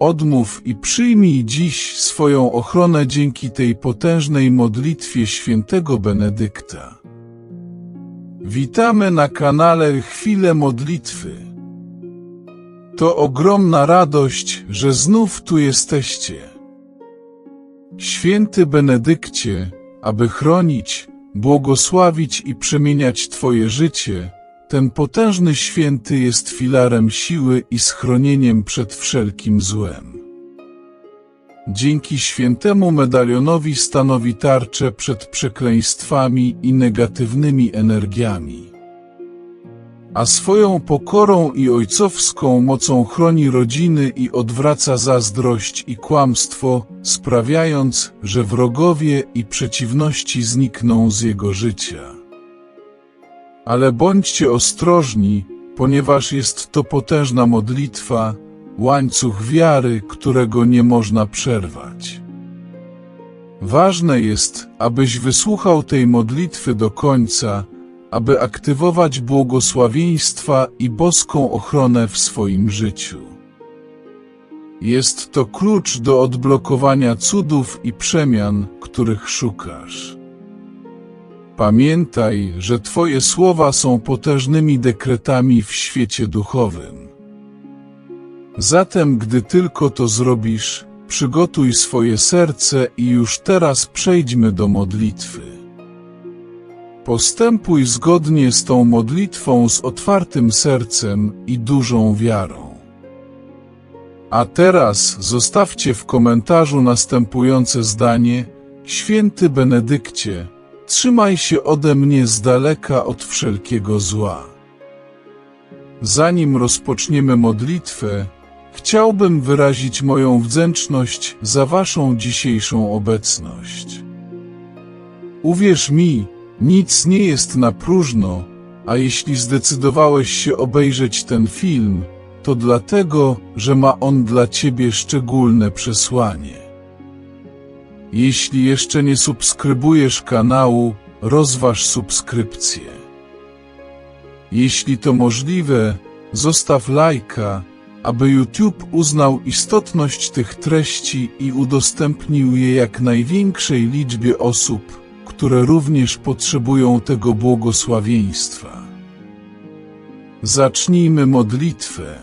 Odmów i przyjmij dziś swoją ochronę dzięki tej potężnej modlitwie świętego Benedykta. Witamy na kanale Chwile Modlitwy. To ogromna radość, że znów tu jesteście. Święty Benedykcie, aby chronić, błogosławić i przemieniać Twoje życie, ten potężny święty jest filarem siły i schronieniem przed wszelkim złem. Dzięki świętemu medalionowi stanowi tarczę przed przekleństwami i negatywnymi energiami. A swoją pokorą i ojcowską mocą chroni rodziny i odwraca zazdrość i kłamstwo, sprawiając, że wrogowie i przeciwności znikną z jego życia. Ale bądźcie ostrożni, ponieważ jest to potężna modlitwa, łańcuch wiary, którego nie można przerwać. Ważne jest, abyś wysłuchał tej modlitwy do końca, aby aktywować błogosławieństwa i boską ochronę w swoim życiu. Jest to klucz do odblokowania cudów i przemian, których szukasz. Pamiętaj, że Twoje słowa są potężnymi dekretami w świecie duchowym. Zatem, gdy tylko to zrobisz, przygotuj swoje serce i już teraz przejdźmy do modlitwy. Postępuj zgodnie z tą modlitwą z otwartym sercem i dużą wiarą. A teraz zostawcie w komentarzu następujące zdanie: Święty Benedykcie, trzymaj się ode mnie z daleka od wszelkiego zła. Zanim rozpoczniemy modlitwę, chciałbym wyrazić moją wdzięczność za Waszą dzisiejszą obecność. Uwierz mi, nic nie jest na próżno, a jeśli zdecydowałeś się obejrzeć ten film, to dlatego, że ma on dla Ciebie szczególne przesłanie. Jeśli jeszcze nie subskrybujesz kanału, rozważ subskrypcję. Jeśli to możliwe, zostaw lajka, aby YouTube uznał istotność tych treści i udostępnił je jak największej liczbie osób, które również potrzebują tego błogosławieństwa. Zacznijmy modlitwę.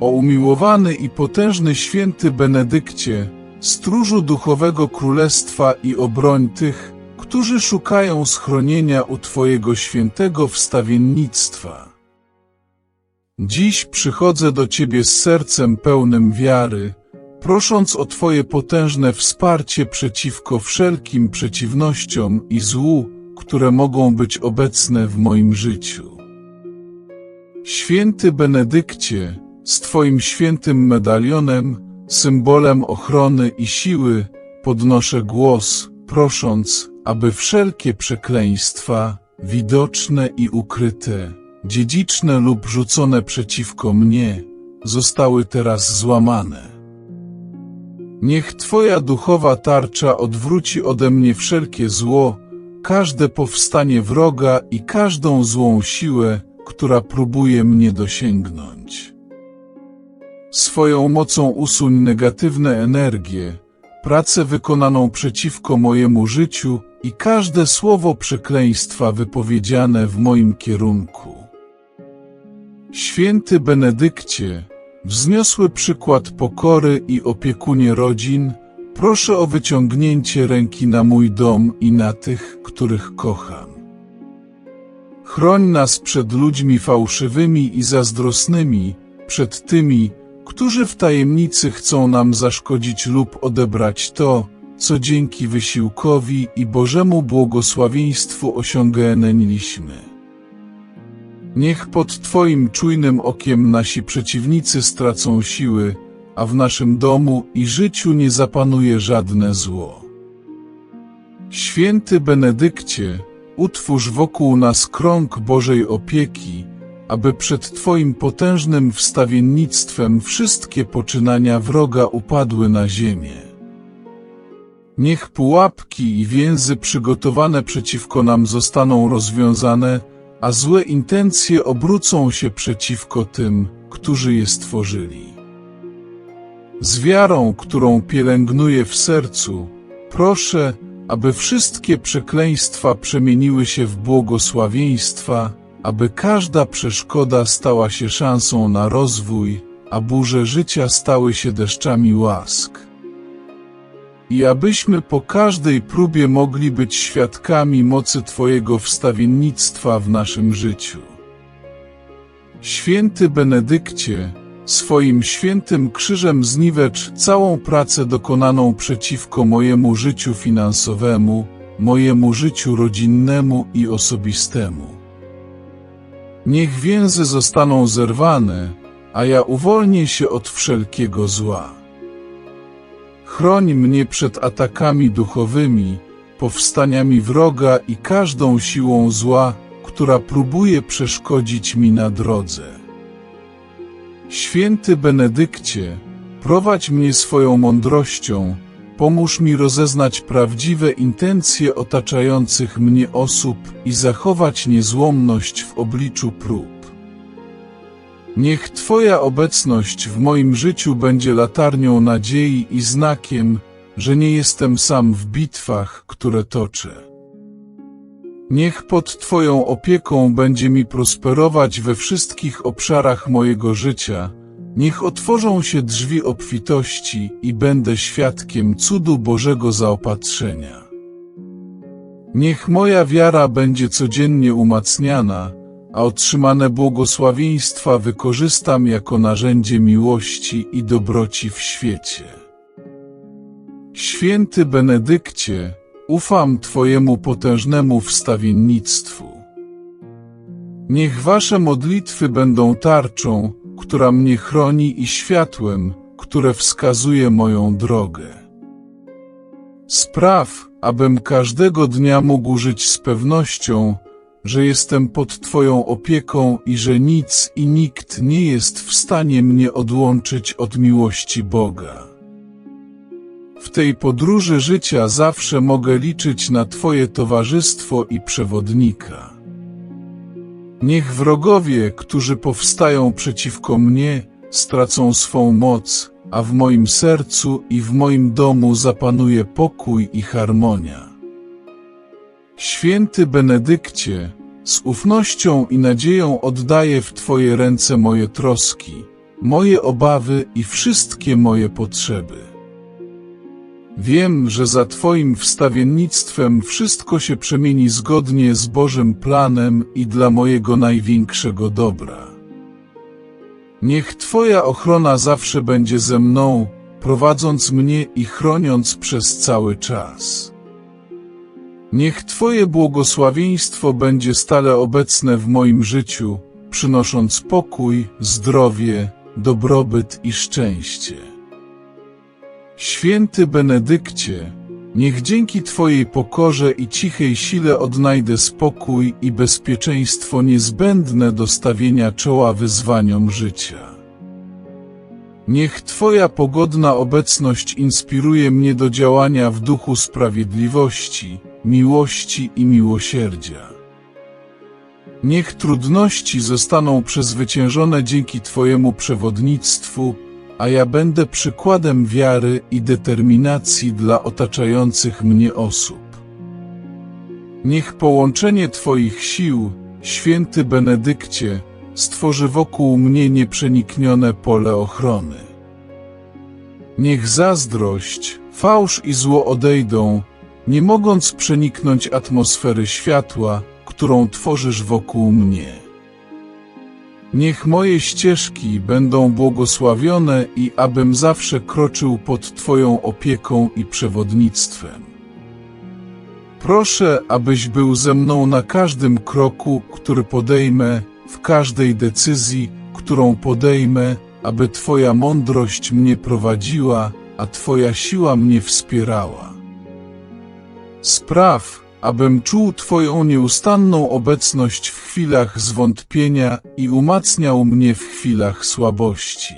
O umiłowany i potężny święty Benedykcie, stróżu duchowego królestwa i obroń tych, którzy szukają schronienia u Twojego świętego wstawiennictwa. Dziś przychodzę do Ciebie z sercem pełnym wiary, prosząc o Twoje potężne wsparcie przeciwko wszelkim przeciwnościom i złu, które mogą być obecne w moim życiu. Święty Benedykcie, z Twoim świętym medalionem, symbolem ochrony i siły, podnoszę głos, prosząc, aby wszelkie przekleństwa, widoczne i ukryte, dziedziczne lub rzucone przeciwko mnie, zostały teraz złamane. Niech Twoja duchowa tarcza odwróci ode mnie wszelkie zło, każde powstanie wroga i każdą złą siłę, która próbuje mnie dosięgnąć. Swoją mocą usuń negatywne energie, pracę wykonaną przeciwko mojemu życiu i każde słowo przekleństwa wypowiedziane w moim kierunku. Święty Benedykcie, wzniosły przykład pokory i opiekunie rodzin, proszę o wyciągnięcie ręki na mój dom i na tych, których kocham. Chroń nas przed ludźmi fałszywymi i zazdrosnymi, przed tymi, którzy w tajemnicy chcą nam zaszkodzić lub odebrać to, co dzięki wysiłkowi i Bożemu błogosławieństwu osiągnęliśmy. Niech pod Twoim czujnym okiem nasi przeciwnicy stracą siły, a w naszym domu i życiu nie zapanuje żadne zło. Święty Benedykcie, utwórz wokół nas krąg Bożej opieki, aby przed Twoim potężnym wstawiennictwem wszystkie poczynania wroga upadły na ziemię. Niech pułapki i więzy przygotowane przeciwko nam zostaną rozwiązane, a złe intencje obrócą się przeciwko tym, którzy je stworzyli. z wiarą, którą pielęgnuję w sercu, proszę, aby wszystkie przekleństwa przemieniły się w błogosławieństwa, aby każda przeszkoda stała się szansą na rozwój, a burze życia stały się deszczami łask. I abyśmy po każdej próbie mogli być świadkami mocy Twojego wstawiennictwa w naszym życiu. Święty Benedykcie, swoim świętym krzyżem zniwecz całą pracę dokonaną przeciwko mojemu życiu finansowemu, mojemu życiu rodzinnemu i osobistemu. Niech więzy zostaną zerwane, a ja uwolnię się od wszelkiego zła. Chroń mnie przed atakami duchowymi, powstaniami wroga i każdą siłą zła, która próbuje przeszkodzić mi na drodze. Święty Benedykcie, prowadź mnie swoją mądrością, pomóż mi rozeznać prawdziwe intencje otaczających mnie osób i zachować niezłomność w obliczu prób. Niech Twoja obecność w moim życiu będzie latarnią nadziei i znakiem, że nie jestem sam w bitwach, które toczę. Niech pod Twoją opieką będzie mi prosperować we wszystkich obszarach mojego życia. Niech otworzą się drzwi obfitości i będę świadkiem cudu Bożego zaopatrzenia. Niech moja wiara będzie codziennie umacniana, a otrzymane błogosławieństwa wykorzystam jako narzędzie miłości i dobroci w świecie. Święty Benedykcie, ufam Twojemu potężnemu wstawiennictwu. Niech Wasze modlitwy będą tarczą, która mnie chroni i światłem, które wskazuje moją drogę. Spraw, abym każdego dnia mógł żyć z pewnością, że jestem pod Twoją opieką i że nic i nikt nie jest w stanie mnie odłączyć od miłości Boga. W tej podróży życia zawsze mogę liczyć na Twoje towarzystwo i przewodnika. Niech wrogowie, którzy powstają przeciwko mnie, stracą swą moc, a w moim sercu i w moim domu zapanuje pokój i harmonia. Święty Benedykcie, z ufnością i nadzieją oddaję w Twoje ręce moje troski, moje obawy i wszystkie moje potrzeby. Wiem, że za Twoim wstawiennictwem wszystko się przemieni zgodnie z Bożym planem i dla mojego największego dobra. Niech Twoja ochrona zawsze będzie ze mną, prowadząc mnie i chroniąc przez cały czas. Niech Twoje błogosławieństwo będzie stale obecne w moim życiu, przynosząc pokój, zdrowie, dobrobyt i szczęście. Święty Benedykcie, niech dzięki Twojej pokorze i cichej sile odnajdę spokój i bezpieczeństwo niezbędne do stawienia czoła wyzwaniom życia. Niech Twoja pogodna obecność inspiruje mnie do działania w duchu sprawiedliwości, miłości i miłosierdzia. Niech trudności zostaną przezwyciężone dzięki Twojemu przewodnictwu, a ja będę przykładem wiary i determinacji dla otaczających mnie osób. Niech połączenie Twoich sił, święty Benedykcie, stworzy wokół mnie nieprzeniknione pole ochrony. Niech zazdrość, fałsz i zło odejdą, nie mogąc przeniknąć atmosfery światła, którą tworzysz wokół mnie. Niech moje ścieżki będą błogosławione i abym zawsze kroczył pod Twoją opieką i przewodnictwem. Proszę, abyś był ze mną na każdym kroku, który podejmę, w każdej decyzji, którą podejmę, aby Twoja mądrość mnie prowadziła, a Twoja siła mnie wspierała. Spraw, abym czuł Twoją nieustanną obecność w chwilach zwątpienia i umacniał mnie w chwilach słabości.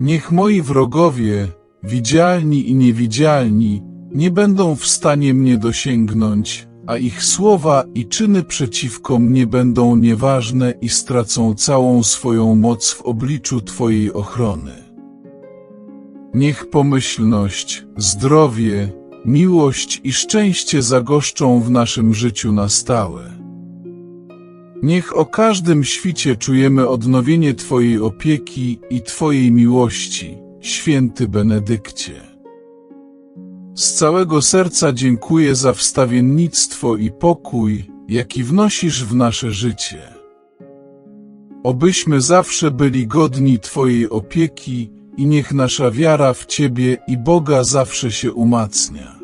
Niech moi wrogowie, widzialni i niewidzialni, nie będą w stanie mnie dosięgnąć, a ich słowa i czyny przeciwko mnie będą nieważne i stracą całą swoją moc w obliczu Twojej ochrony. Niech pomyślność, zdrowie, miłość i szczęście zagoszczą w naszym życiu na stałe. Niech o każdym świcie czujemy odnowienie Twojej opieki i Twojej miłości, święty Benedykcie. Z całego serca dziękuję za wstawiennictwo i pokój, jaki wnosisz w nasze życie. Obyśmy zawsze byli godni Twojej opieki i niech nasza wiara w Ciebie i Boga zawsze się umacnia.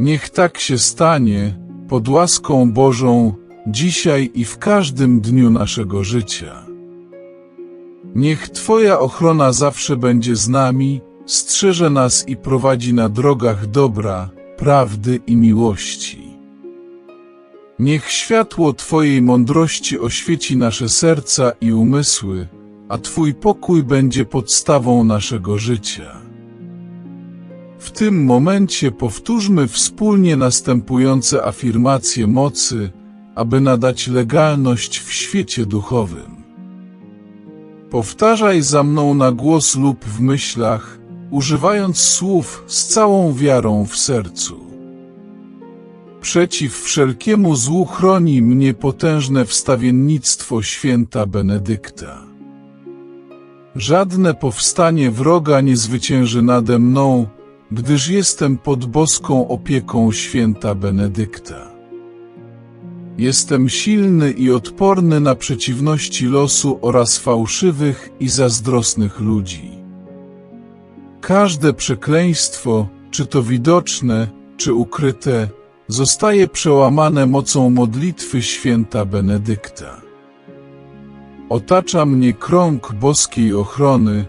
Niech tak się stanie, pod łaską Bożą, dzisiaj i w każdym dniu naszego życia. Niech Twoja ochrona zawsze będzie z nami, strzeże nas i prowadzi na drogach dobra, prawdy i miłości. Niech światło Twojej mądrości oświeci nasze serca i umysły, a Twój pokój będzie podstawą naszego życia. W tym momencie powtórzmy wspólnie następujące afirmacje mocy, aby nadać legalność w świecie duchowym. Powtarzaj za mną na głos lub w myślach, używając słów z całą wiarą w sercu. Przeciw wszelkiemu złu chroni mnie potężne wstawiennictwo święta Benedykta. Żadne powstanie wroga nie zwycięży nade mną, gdyż jestem pod boską opieką święta Benedykta. Jestem silny i odporny na przeciwności losu oraz fałszywych i zazdrosnych ludzi. Każde przekleństwo, czy to widoczne, czy ukryte, zostaje przełamane mocą modlitwy święta Benedykta. Otacza mnie krąg boskiej ochrony,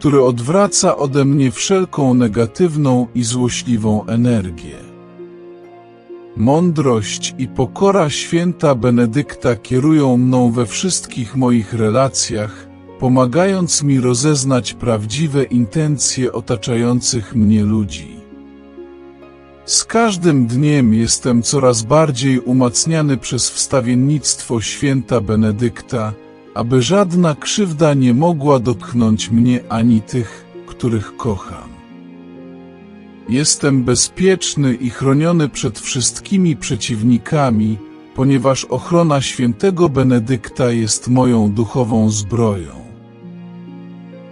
który odwraca ode mnie wszelką negatywną i złośliwą energię. Mądrość i pokora święta Benedykta kierują mną we wszystkich moich relacjach, pomagając mi rozeznać prawdziwe intencje otaczających mnie ludzi. Z każdym dniem jestem coraz bardziej umacniany przez wstawiennictwo święta Benedykta, aby żadna krzywda nie mogła dotknąć mnie ani tych, których kocham. Jestem bezpieczny i chroniony przed wszystkimi przeciwnikami, ponieważ ochrona świętego Benedykta jest moją duchową zbroją.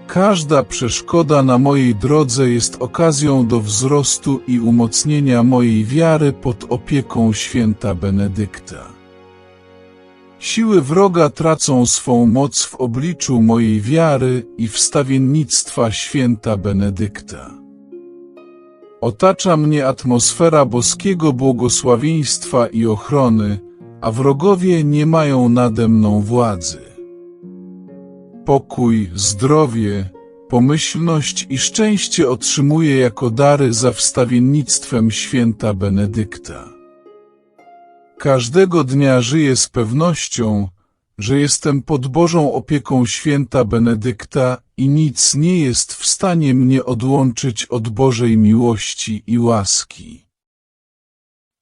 Każda przeszkoda na mojej drodze jest okazją do wzrostu i umocnienia mojej wiary pod opieką święta Benedykta. Siły wroga tracą swą moc w obliczu mojej wiary i wstawiennictwa święta Benedykta. Otacza mnie atmosfera boskiego błogosławieństwa i ochrony, a wrogowie nie mają nade mną władzy. Pokój, zdrowie, pomyślność i szczęście otrzymuję jako dary za wstawiennictwem święta Benedykta. Każdego dnia żyję z pewnością, że jestem pod Bożą opieką święta Benedykta i nic nie jest w stanie mnie odłączyć od Bożej miłości i łaski.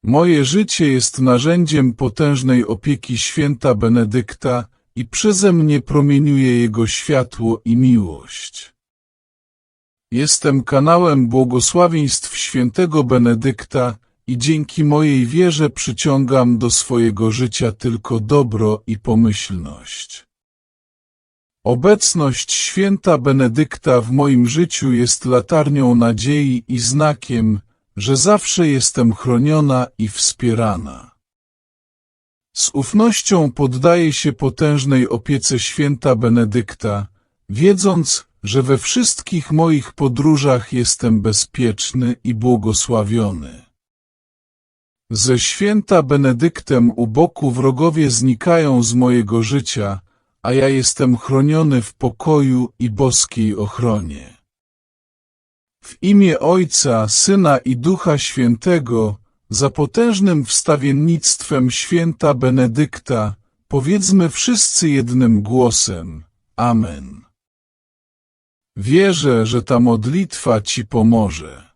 Moje życie jest narzędziem potężnej opieki święta Benedykta i przeze mnie promieniuje Jego światło i miłość. Jestem kanałem błogosławieństw świętego Benedykta i dzięki mojej wierze przyciągam do swojego życia tylko dobro i pomyślność. Obecność święta Benedykta w moim życiu jest latarnią nadziei i znakiem, że zawsze jestem chroniona i wspierana. Z ufnością poddaję się potężnej opiece święta Benedykta, wiedząc, że we wszystkich moich podróżach jestem bezpieczny i błogosławiony. Ze święta Benedyktem u boku wrogowie znikają z mojego życia, a ja jestem chroniony w pokoju i boskiej ochronie. W imię Ojca, Syna i Ducha Świętego, za potężnym wstawiennictwem święta Benedykta, powiedzmy wszyscy jednym głosem. Amen. Wierzę, że ta modlitwa Ci pomoże.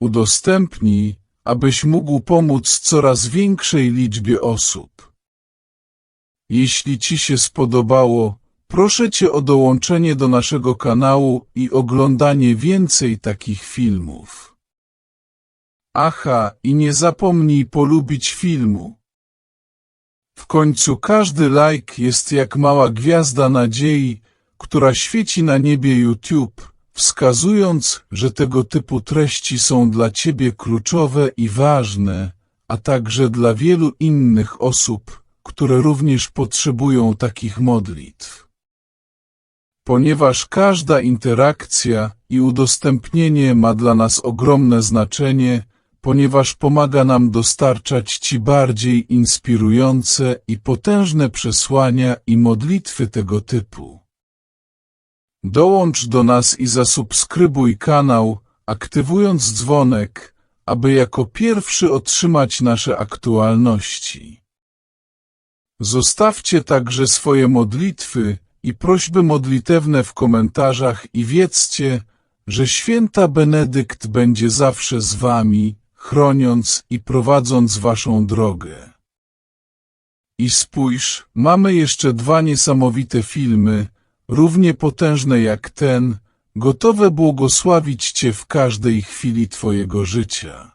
Udostępnij, abyś mógł pomóc coraz większej liczbie osób. Jeśli Ci się spodobało, Proszę Cię o dołączenie do naszego kanału i oglądanie więcej takich filmów. Aha, i nie zapomnij polubić filmu. W końcu każdy like jest jak mała gwiazda nadziei, która świeci na niebie YouTube, wskazując, że tego typu treści są dla Ciebie kluczowe i ważne, a także dla wielu innych osób, które również potrzebują takich modlitw. Ponieważ każda interakcja i udostępnienie ma dla nas ogromne znaczenie, ponieważ pomaga nam dostarczać Ci bardziej inspirujące i potężne przesłania i modlitwy tego typu. Dołącz do nas i zasubskrybuj kanał, aktywując dzwonek, aby jako pierwszy otrzymać nasze aktualności. Zostawcie także swoje modlitwy i prośby modlitewne w komentarzach i wiedzcie, że święta Benedykt będzie zawsze z wami, chroniąc i prowadząc waszą drogę. I spójrz, mamy jeszcze dwa niesamowite filmy, równie potężne jak ten, gotowe błogosławić Cię w każdej chwili Twojego życia.